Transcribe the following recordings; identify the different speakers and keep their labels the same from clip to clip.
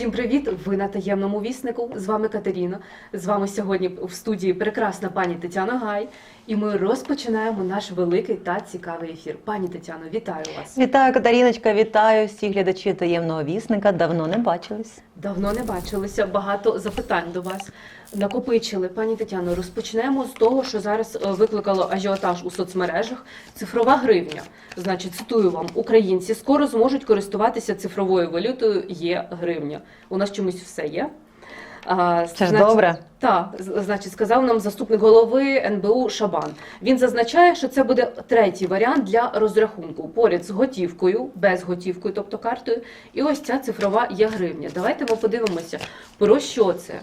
Speaker 1: Всім привіт! Ви на таємному віснику. З вами Катерина. З вами сьогодні в студії прекрасна пані Тетяна Гай. І ми розпочинаємо наш великий та цікавий ефір. Пані Тетяно, вітаю вас!
Speaker 2: Вітаю, Катеріночка, вітаю всіх глядачів таємного вісника. Давно не бачились.
Speaker 1: Давно не бачилися. Багато запитань до вас накопичили. Пані Тетяно, розпочнемо з того, що зараз е, викликало ажіотаж у соцмережах. Цифрова гривня. Значить, цитую вам: українці скоро зможуть користуватися цифровою валютою. Є гривня. У нас чомусь все є. А,
Speaker 2: Це ж
Speaker 1: значить,
Speaker 2: добре.
Speaker 1: Так, значить, сказав нам заступник голови НБУ Шабан. Він зазначає, що це буде третій варіант для розрахунку поряд з готівкою, без готівкою, тобто картою. І ось ця цифрова є гривня. Давайте ми подивимося, про що це,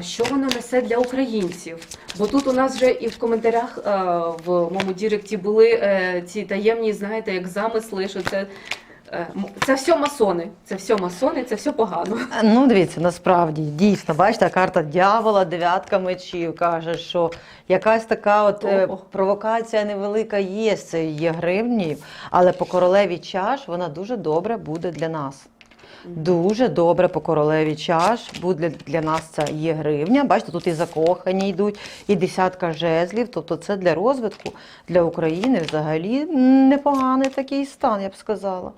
Speaker 1: що воно несе для українців. Бо тут у нас вже і в коментарях в моєму діректі були е, ці таємні, знаєте, як замисли, що це. Е, Це все масони, це все масони, це все погано.
Speaker 2: Ну, дивіться, насправді дійсно, бачите, карта дьявола, дев'ятка мечів каже, що якась така от е, провокація невелика є з цією є гривнею, але по королеві чаш вона дуже добре буде для нас. Дуже добре по королеві чаш буде для нас ця є гривня. Бачите, тут і закохані йдуть, і десятка жезлів. Тобто це для розвитку для України взагалі непоганий такий стан, я б сказала.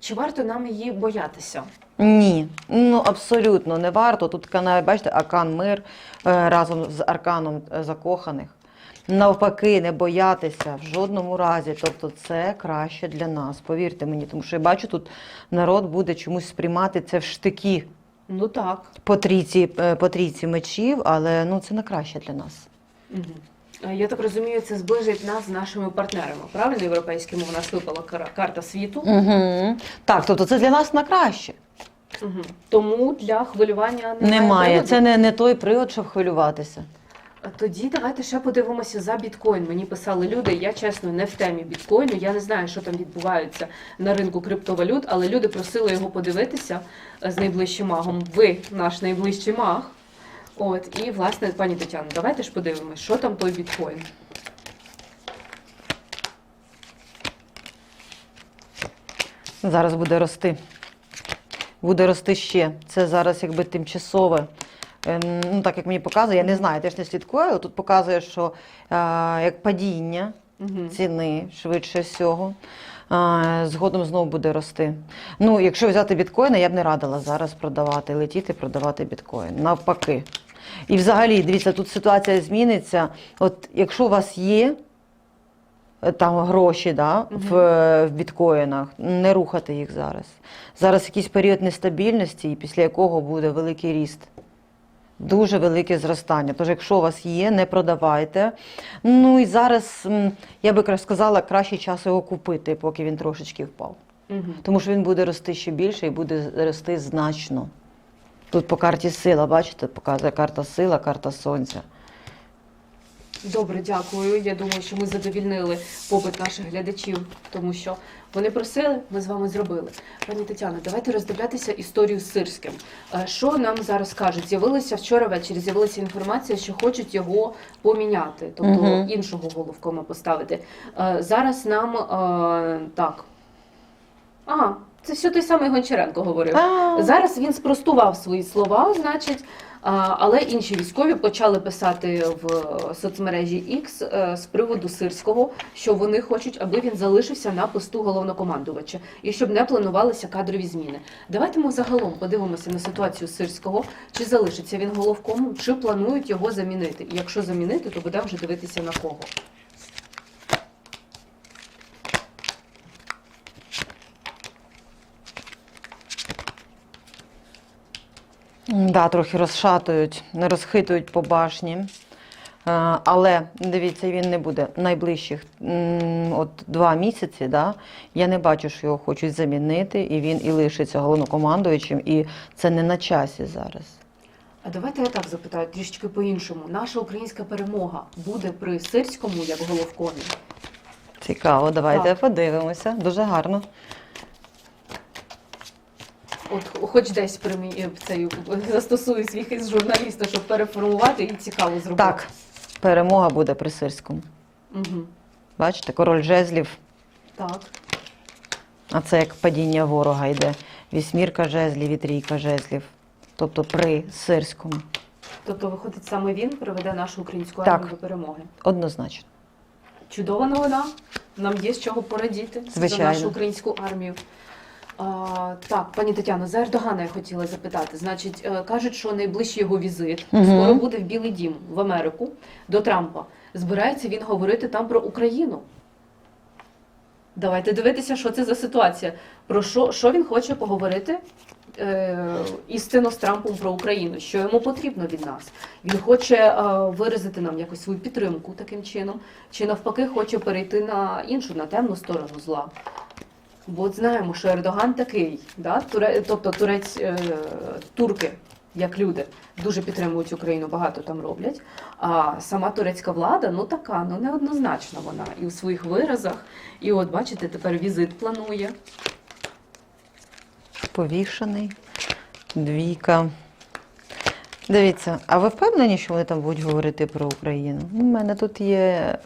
Speaker 1: Чи варто нам її боятися?
Speaker 2: Ні, ну абсолютно не варто. Тут бачите, Аркан Мир е, разом з арканом е, закоханих. Навпаки, не боятися в жодному разі. Тобто це краще для нас. Повірте мені, тому що я бачу, тут народ буде чомусь сприймати це в штики
Speaker 1: Ну так.
Speaker 2: по трійці, е, по трійці мечів, але ну це не краще для нас.
Speaker 1: Мгм. Е, Я так розумію, це зближить нас з нашими партнерами. Правильно, європейськими у нас випала кара- карта світу.
Speaker 2: Угу. Так, тобто це для нас на краще.
Speaker 1: Мгм. Тому для хвилювання немає.
Speaker 2: Немає.
Speaker 1: приводу.
Speaker 2: Це не, не той привод, щоб хвилюватися.
Speaker 1: А Тоді давайте ще подивимося за біткоін. Мені писали люди. Я чесно не в темі біткоїну. Я не знаю, що там відбувається на ринку криптовалют, але люди просили його подивитися е, з найближчим магом. Ви наш найближчий маг. От і власне, пані Тетяно, давайте ж подивимось, що там той біткоін.
Speaker 2: Зараз буде рости. Буде рости ще. Це зараз якби тимчасове. Ем, Ну, так як мені показує, я не знаю, теж не слідкую. але Тут показує, що е, як падіння
Speaker 1: Угу.
Speaker 2: ціни швидше всього. е, Згодом знову буде рости. Ну, якщо взяти біткоїни, я б не радила зараз продавати, летіти, продавати біткоін. Навпаки. І взагалі, дивіться, тут ситуація зміниться. От якщо у вас є е, там гроші да, в, в біткоїнах, не рухати їх зараз. Зараз якийсь період нестабільності, після якого буде великий ріст. Дуже велике зростання. Тож, якщо у вас є, не продавайте. Ну і зараз, я би сказала, кращий час його купити, поки він трошечки впав.
Speaker 1: Угу.
Speaker 2: Тому що він буде рости ще більше і буде рости значно. Тут по карті сила, бачите, показує карта сила, карта сонця.
Speaker 1: Добре, дякую. Я думаю, що ми задовільнили попит наших глядачів, тому що вони просили, ми з вами зробили. Пані Тетяно, давайте роздивлятися історію з Сирським. Е, Що нам зараз кажуть? З'явилася вчора ввечері, з'явилася інформація, що хочуть його поміняти, тобто
Speaker 2: Мгм.
Speaker 1: іншого головкома поставити. Е, Зараз нам е, так. А, це все той самий Гончаренко говорив.
Speaker 2: А,
Speaker 1: Зараз він спростував свої слова, значить, але інші військові почали писати в е, соцмережі X е, з приводу сирського, що вони хочуть, аби він залишився на посту головнокомандувача і щоб не планувалися кадрові зміни. Давайте ми загалом подивимося на ситуацію сирського, чи залишиться він головкомом, чи планують його замінити. І якщо замінити, то будемо вже дивитися на кого.
Speaker 2: Да, трохи розшатують, розхитують по башні. Е, Але дивіться, він не буде найближчих от два місяці. Да, я не бачу, що його хочуть замінити, і він і лишиться головнокомандуючим, і це не на часі зараз.
Speaker 1: А давайте я так запитаю трішечки по-іншому. Наша українська перемога буде при сирському як головкомі?
Speaker 2: Цікаво, давайте
Speaker 1: Так.
Speaker 2: подивимося. Дуже гарно.
Speaker 1: От хоч десь примі... цей застосую свій хист журналіста, щоб переформувати і цікаво зробити.
Speaker 2: Так, перемога буде при Сирському.
Speaker 1: Угу.
Speaker 2: Бачите, король жезлів,
Speaker 1: Так.
Speaker 2: а це як падіння ворога йде. вісьмірка жезлів і трійка жезлів. Тобто при сирському.
Speaker 1: Тобто, виходить, саме він приведе нашу українську
Speaker 2: Так.
Speaker 1: армію до перемоги.
Speaker 2: Однозначно.
Speaker 1: Чудова новина. Нам є з чого порадіти за нашу українську армію. А, так, пані Тетяно, за Ердогана я хотіла запитати. Значить, е, кажуть, що найближчий його візит
Speaker 2: Мгм.
Speaker 1: скоро буде в Білий Дім в Америку до Трампа. Збирається він говорити там про Україну. Давайте дивитися, що це за ситуація. Про що, що він хоче поговорити е, істинно з Трампом про Україну, що йому потрібно від нас. Він хоче е, виразити нам якось свою підтримку таким чином, чи навпаки хоче перейти на іншу, на темну сторону зла. Бо от знаємо, що Ердоган такий, да? Туре, тобто турець, е, турки, як люди, дуже підтримують Україну, багато там роблять. А сама турецька влада, ну така, ну неоднозначна вона і у своїх виразах. І от бачите, тепер візит планує.
Speaker 2: Повішений. Двійка. Дивіться, а ви впевнені, що вони там будуть говорити про Україну? У мене тут є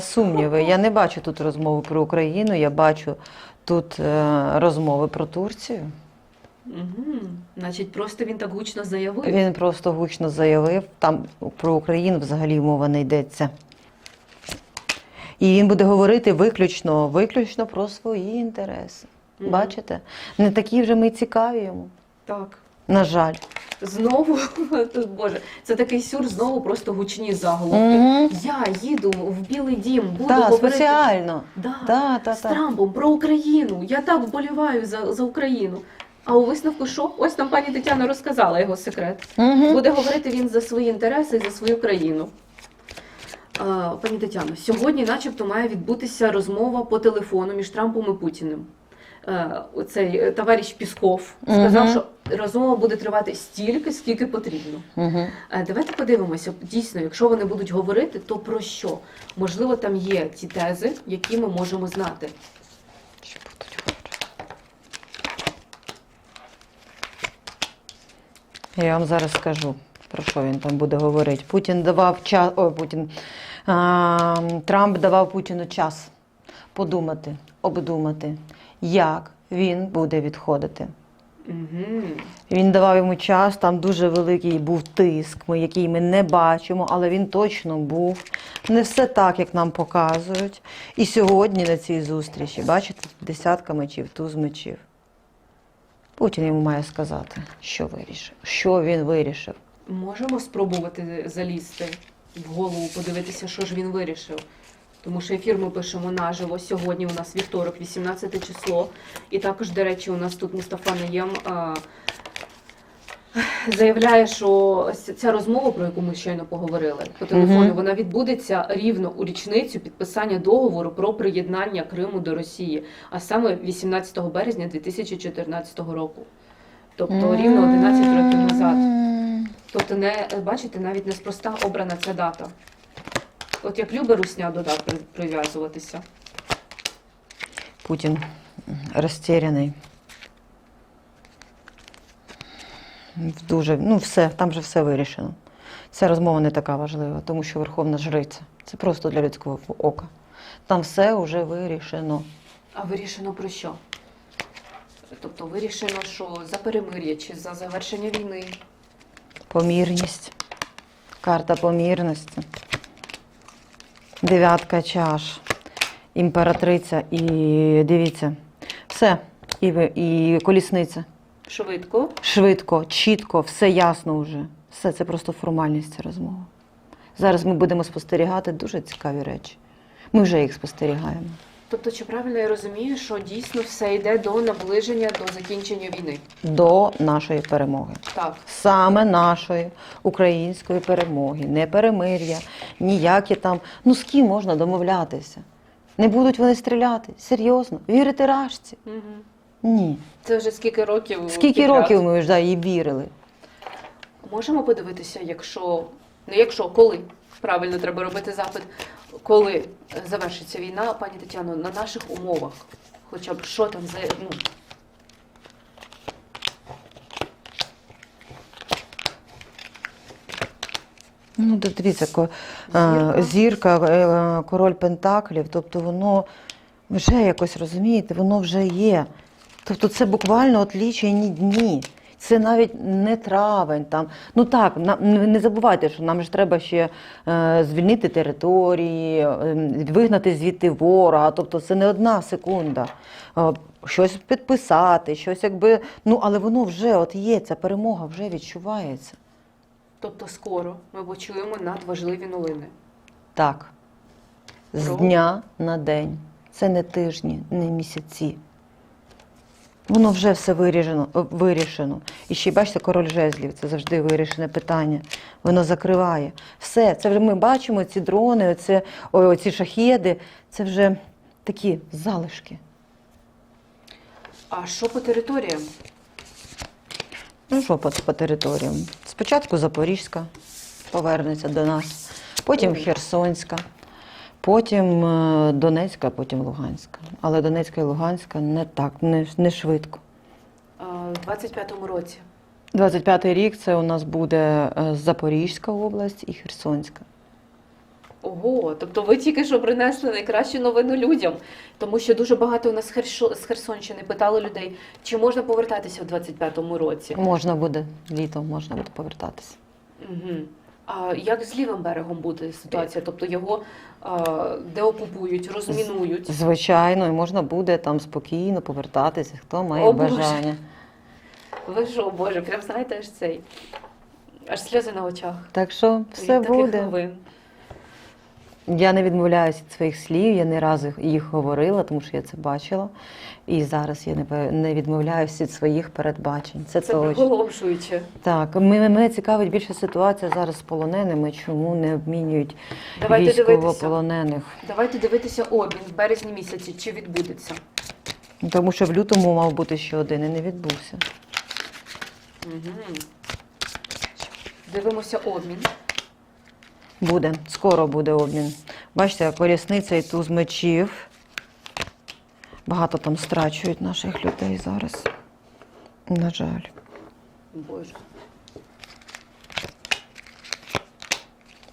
Speaker 2: сумніви. Я не бачу тут розмови про Україну, я бачу тут е, розмови про Турцію.
Speaker 1: Угу. Значить, просто він так гучно заявив.
Speaker 2: Він просто гучно заявив, там про Україну взагалі мова не йдеться. І він буде говорити виключно, виключно про свої інтереси.
Speaker 1: Мгм.
Speaker 2: Бачите? Не такі вже ми цікаві йому.
Speaker 1: Так.
Speaker 2: На жаль.
Speaker 1: Знову, Боже, це такий сюр, знову просто гучні заголовки.
Speaker 2: Угу.
Speaker 1: Я їду в Білий Дім, буду
Speaker 2: Так,
Speaker 1: говорити
Speaker 2: спеціально.
Speaker 1: Да,
Speaker 2: Так, так,
Speaker 1: з. Трампом про Україну. Я так вболіваю за, за Україну. А у висновку що? Ось нам пані Тетяна розказала його секрет.
Speaker 2: Угу.
Speaker 1: Буде говорити він за свої інтереси і за свою країну. Пані Тетяно, сьогодні, начебто, має відбутися розмова по телефону між Трампом і Путіним. Е, Оцей е, товариш Пісков сказав,
Speaker 2: Мгм.
Speaker 1: що розмова буде тривати стільки, скільки потрібно.
Speaker 2: Угу.
Speaker 1: Давайте подивимося, дійсно, якщо вони будуть говорити, то про що? Можливо, там є ті тези, які ми можемо знати.
Speaker 2: Я вам зараз скажу, про що він там буде говорити. Путін давав час. Ой, Путін. А, Трамп давав Путіну час подумати, обдумати, як він буде відходити.
Speaker 1: Угу.
Speaker 2: Він давав йому час, там дуже великий був тиск, ми- який ми не бачимо, але він точно був. Не все так, як нам показують. І сьогодні на цій зустрічі, бачите, десятка мечів, туз мечів. Путін йому має сказати, що вирішив, що він вирішив.
Speaker 1: Можемо спробувати залізти в голову, подивитися, що ж він вирішив. Тому що ефір ми пишемо наживо. Сьогодні у нас вівторок, 18 число. І також, до речі, у нас тут Мустафа Наєм заявляє, що ця розмова, про яку ми щойно поговорили по телефону,
Speaker 2: Мгм.
Speaker 1: вона відбудеться рівно у річницю підписання договору про приєднання Криму до Росії, а саме 18 березня 2014 року. Тобто рівно 11 років назад. Тобто, не бачите, навіть неспроста обрана ця дата. От як любить русня до дат прив'язуватися.
Speaker 2: Путін розтеряний. Дуже, ну все, там же все вирішено. Ця розмова не така важлива, тому що Верховна Жриця. Це просто для людського ока. Там все вже вирішено.
Speaker 1: А вирішено про що? Тобто вирішено, що за перемир'я чи за завершення війни.
Speaker 2: Помірність. Карта помірності. Дев'ятка чаш. Імператриця і дивіться. Все. І, ви- і колісниця.
Speaker 1: Швидко.
Speaker 2: Швидко, чітко, все ясно вже. Все це просто формальність ця розмова. Зараз ми будемо спостерігати дуже цікаві речі. Ми вже їх спостерігаємо.
Speaker 1: Тобто, чи правильно я розумію, що дійсно все йде до наближення до закінчення війни?
Speaker 2: До нашої перемоги.
Speaker 1: Так.
Speaker 2: Саме нашої української перемоги. Не перемир'я, ніякі там. Ну з ким можна домовлятися? Не будуть вони стріляти. Серйозно? Вірити рашці?
Speaker 1: Угу.
Speaker 2: Ні.
Speaker 1: Це вже скільки років?
Speaker 2: Скільки
Speaker 1: підряд?
Speaker 2: років ми вже да, їй вірили?
Speaker 1: Можемо подивитися, якщо не якщо, коли правильно треба робити запит, коли завершиться війна, пані Тетяно, на наших умовах, хоча б що там за ну,
Speaker 2: Ну, дивіться, ко-
Speaker 1: Зірка.
Speaker 2: е, зірка, е, король Пентаклів, тобто воно вже якось розумієте, воно вже є. Тобто це буквально от лічені дні. Це навіть не травень. Там. Ну так, не забувайте, що нам ж треба ще е, звільнити території, е, вигнати звідти ворога. Тобто це не одна секунда. Е, щось підписати, щось якби. Ну, але воно вже от є, ця перемога вже відчувається.
Speaker 1: Тобто скоро ми почуємо надважливі новини.
Speaker 2: Так. З
Speaker 1: Про?
Speaker 2: дня на день. Це не тижні, не місяці. Воно вже все вирішено, е, вирішено. І ще бачите, король жезлів це завжди вирішене питання. Воно закриває. Все, це вже ми бачимо ці дрони, ой, оці шахеди. Це вже такі залишки.
Speaker 1: А що по територіям?
Speaker 2: Ну що по, по територіям? Спочатку Запорізька повернеться до нас, потім Херсонська, потім е, Донецька, потім Луганська. Але Донецька і Луганська не так, не, не швидко.
Speaker 1: В 25-му році.
Speaker 2: 25-й рік це у нас буде е, Запорізька область і Херсонська.
Speaker 1: Ого, тобто ви тільки що принесли найкращу новину людям, тому що дуже багато у нас з з Херсонщини питали людей, чи можна повертатися в 25-му році.
Speaker 2: Можна буде літом, можна буде повертатися.
Speaker 1: Угу. А як з лівим берегом буде ситуація? Тобто його а, деокупують, розмінують.
Speaker 2: Звичайно, і можна буде там спокійно повертатися, хто має
Speaker 1: О, Боже.
Speaker 2: бажання.
Speaker 1: Ви що, Боже, прям знаєте аж цей. Аж сльози на очах.
Speaker 2: Так що все
Speaker 1: від таких
Speaker 2: буде.
Speaker 1: новин.
Speaker 2: Я не відмовляюся від своїх слів, я не разу їх говорила, тому що я це бачила. І зараз я не, не відмовляюся від своїх передбачень. Це,
Speaker 1: Це приголомшуюче.
Speaker 2: Так, мене, мене цікавить більше ситуація зараз з полоненими, чому не обмінюють
Speaker 1: Давайте дивитися. Давайте дивитися обмін в березні місяці, чи відбудеться.
Speaker 2: Тому що в лютому мав бути ще один і не відбувся.
Speaker 1: Угу. Дивимося обмін.
Speaker 2: Буде, скоро буде обмін. Бачите, колісниця і туз мечів. Багато там страчують наших людей зараз. На жаль.
Speaker 1: Боже.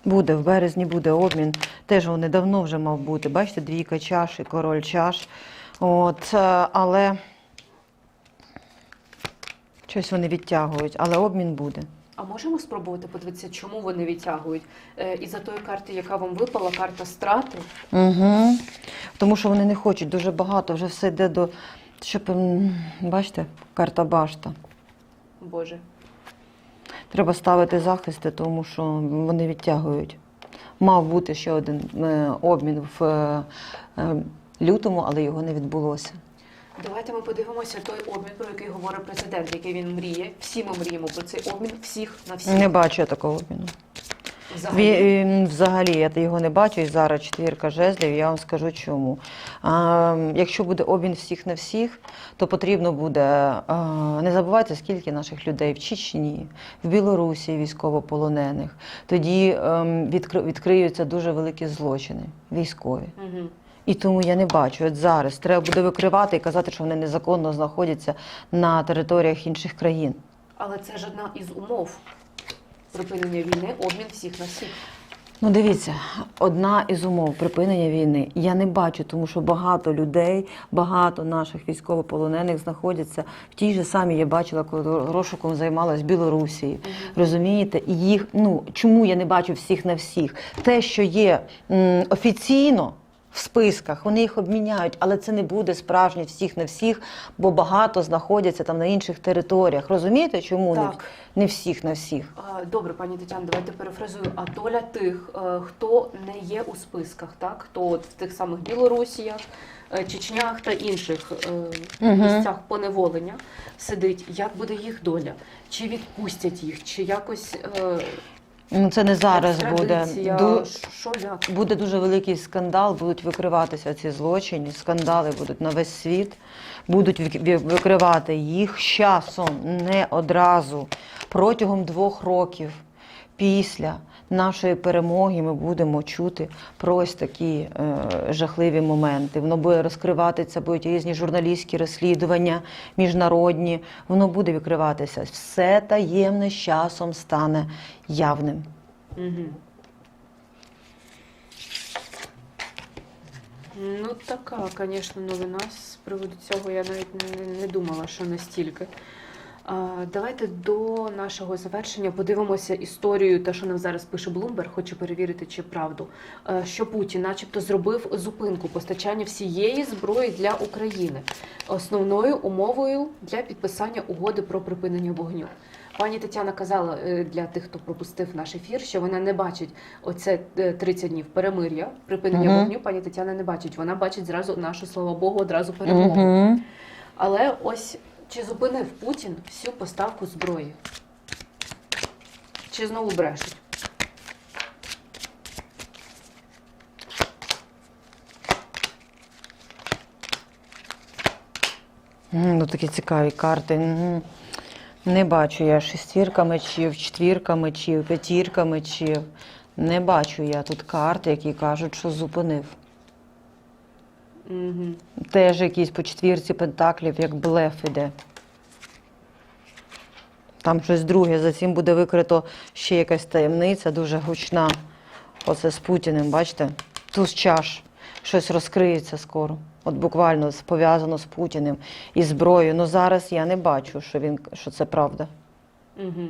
Speaker 2: Буде, в березні буде обмін. Теж вони давно вже мав бути. Бачите, двійка чаш і король чаш. От, е, але щось вони відтягують, але обмін буде.
Speaker 1: А можемо спробувати подивитися, чому вони відтягують? Е, із-за тої карти, яка вам випала, карта страти.
Speaker 2: Угу. Тому що вони не хочуть дуже багато, вже все йде до. Щоб, бачите, карта башта.
Speaker 1: Боже.
Speaker 2: Треба ставити захисти, тому що вони відтягують. Мав бути ще один е, обмін в е, лютому, але його не відбулося.
Speaker 1: Давайте ми подивимося той обмін, про який говорить президент, який він мріє. Всі ми мріємо про цей обмін, всіх на всіх.
Speaker 2: Не бачу я такого обміну.
Speaker 1: Взагалі.
Speaker 2: Він Взагалі, я його не бачу, і зараз четвірка жезлів, я вам скажу чому. А, якщо буде обмін всіх на всіх, то потрібно буде а, не забувайте, скільки наших людей в Чечні, в Білорусі військовополонених. Тоді ем, відкри- відкриються дуже великі злочини військові.
Speaker 1: Угу.
Speaker 2: І тому я не бачу. От зараз треба буде викривати і казати, що вони незаконно знаходяться на територіях інших країн.
Speaker 1: Але це ж одна із умов припинення війни, обмін всіх на всіх.
Speaker 2: Ну, дивіться, одна із умов припинення війни я не бачу, тому що багато людей, багато наших військовополонених знаходяться в тій же самій, я бачила, коли розшуком займалась в Білорусі. Розумієте? І їх, ну чому я не бачу всіх на всіх? Те, що є м, офіційно. В списках вони їх обміняють, але це не буде справжнє всіх на всіх, бо багато знаходяться там на інших територіях. Розумієте, чому не,
Speaker 1: Так.
Speaker 2: не всіх на всіх?
Speaker 1: Добре, пані Тетяно, давайте перефразую. А доля тих, е, хто не є у списках, так? Хто от в тих самих Білорусіях, е, Чечнях та інших е,
Speaker 2: Мгм.
Speaker 1: місцях поневолення сидить, як буде їх доля? Чи відпустять їх, чи якось е,
Speaker 2: Ну це не зараз буде.
Speaker 1: екстрадиція?
Speaker 2: Ду-
Speaker 1: Що як?
Speaker 2: Буде дуже великий скандал, будуть викриватися ці злочини, скандали будуть на весь світ, будуть вик- ві- викривати їх з часом, не одразу. Протягом двох років після нашої перемоги ми будемо чути про ось такі е, жахливі моменти. Воно буде розкриватися, будуть різні журналістські розслідування, міжнародні. Воно буде викриватися. Все таємне з часом стане явним.
Speaker 1: Ну, така, звісно, новина з приводу цього. Я навіть не думала, що настільки. Давайте до нашого завершення подивимося історію, те, що нам зараз пише Блумберг, хочу перевірити, чи правду. Е, Що Путін, начебто, зробив зупинку постачання всієї зброї для України, основною умовою для підписання угоди про припинення вогню. Пані Тетяна казала е, для тих, хто пропустив наш ефір, що вона не бачить оце е, 30 днів перемир'я, припинення
Speaker 2: Мгм.
Speaker 1: вогню. Пані Тетяна не бачить. Вона бачить зразу нашу, слава Богу, одразу перемогу.
Speaker 2: Угу.
Speaker 1: Але ось чи зупинив Путін всю поставку зброї? Чи знову брешуть?
Speaker 2: Ну, такі цікаві карти. Не бачу я шестірка мечів, четвірка мечів, п'ятірка мечів. Не бачу я тут карт, які кажуть, що зупинив.
Speaker 1: Угу.
Speaker 2: Теж якісь по четвірці пентаклів, як блеф іде. Там щось друге, за цим буде викрито ще якась таємниця, дуже гучна. Оце з Путіним, бачите? Туз чаш. Щось розкриється скоро. От буквально пов'язано з Путіним і зброєю. Ну зараз я не бачу, що він що це правда.
Speaker 1: Угу.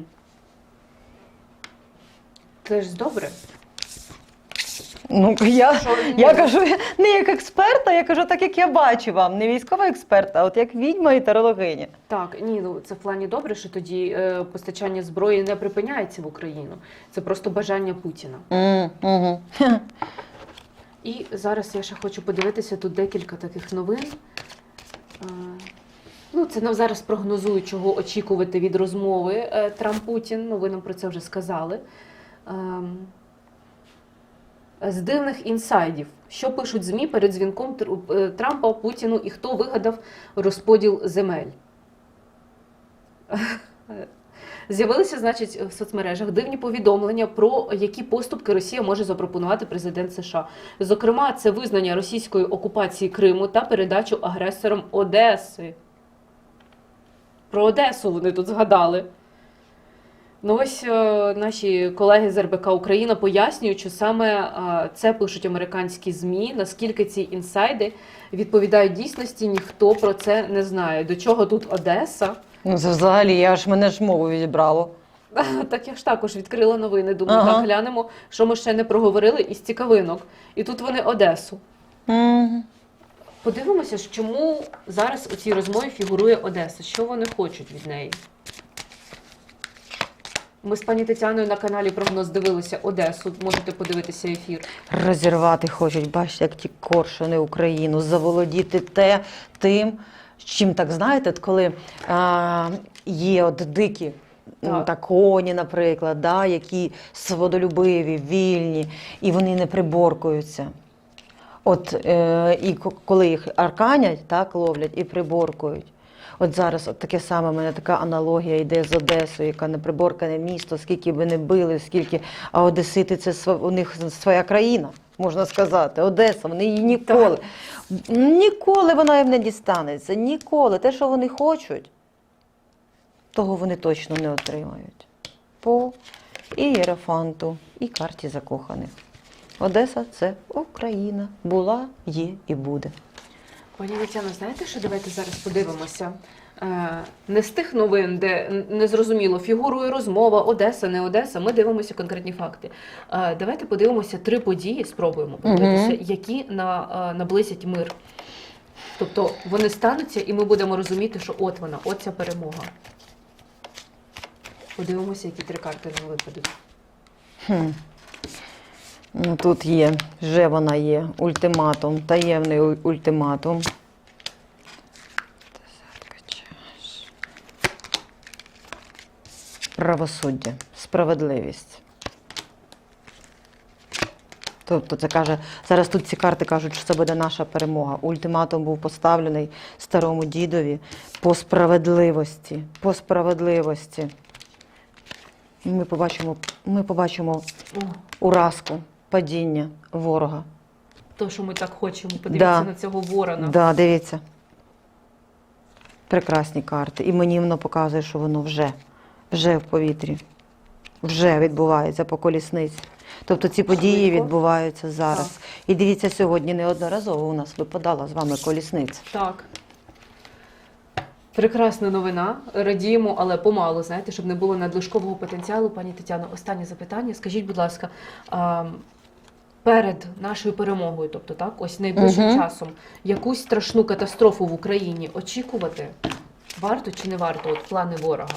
Speaker 1: Це ж добре.
Speaker 2: Ну я, я
Speaker 1: ну,
Speaker 2: кажу не як експерта, я кажу так, як я бачу вам, не військова експерта, а от як відьма і тарологиня.
Speaker 1: Так, ні, ну це в плані добре, що тоді е, постачання зброї не припиняється в Україну. Це просто бажання Путіна.
Speaker 2: М, угу.
Speaker 1: І зараз я ще хочу подивитися тут декілька таких новин. Е, Ну, це нам зараз прогнозують, чого очікувати від розмови е, Трамп-Путін. Ну, ви нам про це вже сказали. З дивних інсайдів, що пишуть ЗМІ перед дзвінком е, Трампа Путіну і хто вигадав розподіл земель. З'явилися, значить, в соцмережах дивні повідомлення про які поступки Росія може запропонувати президент США. Зокрема, це визнання російської окупації Криму та передачу агресорам Одеси. Про Одесу вони тут згадали. Ну ось е, наші колеги з РБК Україна пояснюють, що саме е, це пишуть американські ЗМІ. Наскільки ці інсайди відповідають дійсності, ніхто про це не знає. До чого тут Одеса?
Speaker 2: Ну, це взагалі, я ж мене ж мову відібрало.
Speaker 1: Так я ж також відкрила новини. Думаю,
Speaker 2: Ага.
Speaker 1: так глянемо, що ми ще не проговорили із цікавинок. І тут вони Одесу.
Speaker 2: Мгм.
Speaker 1: Подивимося, чому зараз у цій розмові фігурує Одеса. Що вони хочуть від неї? Ми з пані Тетяною на каналі прогноз дивилися Одесу. Можете подивитися ефір.
Speaker 2: Розірвати хочуть, бачите, як ті коршуни Україну, заволодіти те, тим, чим так знаєте, коли а, є от дикі. Ну,
Speaker 1: Так.
Speaker 2: та коні, наприклад, да, які свободолюбиві, вільні, і вони не приборкуються. От е, і ко- коли їх арканять, так, ловлять і приборкують. От зараз от таке саме, в мене така аналогія йде з Одесою, яка не приборкане місто, скільки би не били, скільки. А Одесити це у них своя країна, можна сказати. Одеса, вони її ніколи. Ніколи вона їм не дістанеться. Ніколи. Те, що вони хочуть, того вони точно не отримають. По і Єрофанту, і карті закоханих. Одеса це Україна. Була, є і буде.
Speaker 1: Пані Тетяно, знаєте, що давайте зараз подивимося? Е, Не з тих новин, де незрозуміло фігурує розмова, Одеса, не Одеса. Ми дивимося конкретні факти. Е, Давайте подивимося три події, спробуємо подивитися, які на, е, наблизять мир. Тобто вони стануться, і ми будемо розуміти, що от вона, от ця перемога. Подивимося, які три карти нам випадуть.
Speaker 2: Ну, тут є, вже вона є. Ультиматум, таємний ультиматум. Правосуддя, справедливість. Тобто це каже, зараз тут ці карти кажуть, що це буде наша перемога. Ультиматум був поставлений старому дідові по справедливості. По справедливості. Ми побачимо, ми побачимо уразку, падіння ворога.
Speaker 1: то, що ми так хочемо, подивіться
Speaker 2: Да.
Speaker 1: на цього ворона.
Speaker 2: Да, дивіться. Прекрасні карти. І мені воно показує, що воно вже, вже в повітрі. Вже відбувається по колісниці. Тобто ці події
Speaker 1: Швидко.
Speaker 2: відбуваються зараз. І дивіться, сьогодні неодноразово у нас випадала з вами колісниця.
Speaker 1: Так. Прекрасна новина. Радіємо, але помалу, знаєте, щоб не було надлишкового потенціалу. Пані Тетяно, останнє запитання. Скажіть, будь ласка, а, перед нашою перемогою, тобто так, ось найближчим
Speaker 2: угу.
Speaker 1: часом, якусь страшну катастрофу в Україні очікувати варто чи не варто? От плани ворога?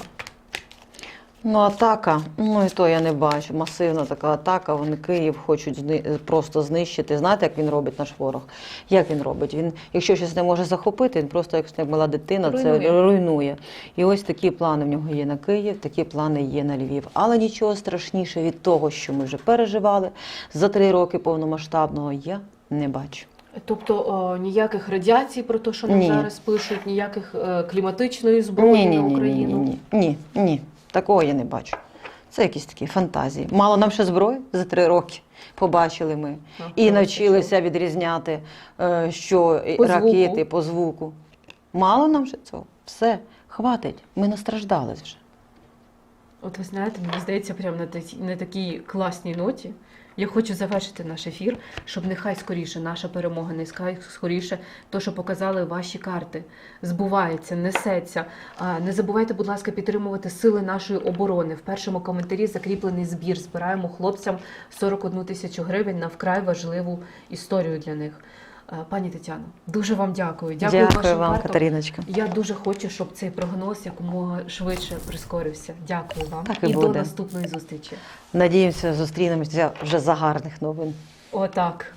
Speaker 2: Ну, атака, ну і то я не бачу. Масивна така атака. Вони Київ хочуть зни- просто знищити. Знаєте, як він робить наш ворог? Як він робить? Він, якщо щось не може захопити, він просто як мала дитина, це
Speaker 1: Руйнує.
Speaker 2: руйнує. І ось такі плани в нього є на Київ, такі плани є на Львів. Але нічого страшніше від того, що ми вже переживали за три роки повномасштабного, я не бачу.
Speaker 1: Тобто о, ніяких радіацій про те, що нам
Speaker 2: Ні.
Speaker 1: зараз пишуть, ніяких е, кліматичної зброї на
Speaker 2: ні, ні,
Speaker 1: Україну.
Speaker 2: ні, ні, ні, ні. Такого я не бачу. Це якісь такі фантазії. Мало нам ще зброї за три роки. Побачили ми.
Speaker 1: Ага,
Speaker 2: І навчилися відрізняти, е, що
Speaker 1: По
Speaker 2: ракети
Speaker 1: звуку.
Speaker 2: по звуку. Мало нам ще цього. Все, хватить. Ми настраждались вже.
Speaker 1: От ви знаєте, мені здається, прямо на, такі- на такій класній ноті. Я хочу завершити наш ефір, щоб нехай скоріше наша перемога, нехай скоріше то, що показали ваші карти, збувається, несеться. Не забувайте, будь ласка, підтримувати сили нашої оборони. В першому коментарі закріплений збір. Збираємо хлопцям 41 тисячу гривень на вкрай важливу історію для них. А, Пані Тетяно, дуже вам дякую. Дякую,
Speaker 2: Дякую
Speaker 1: вашим
Speaker 2: вам. Катериночка.
Speaker 1: Я дуже хочу, щоб цей прогноз якомога швидше прискорився. Дякую вам
Speaker 2: Так і
Speaker 1: і до наступної зустрічі.
Speaker 2: Надіємося, зустрінемося вже за гарних новин.
Speaker 1: Отак.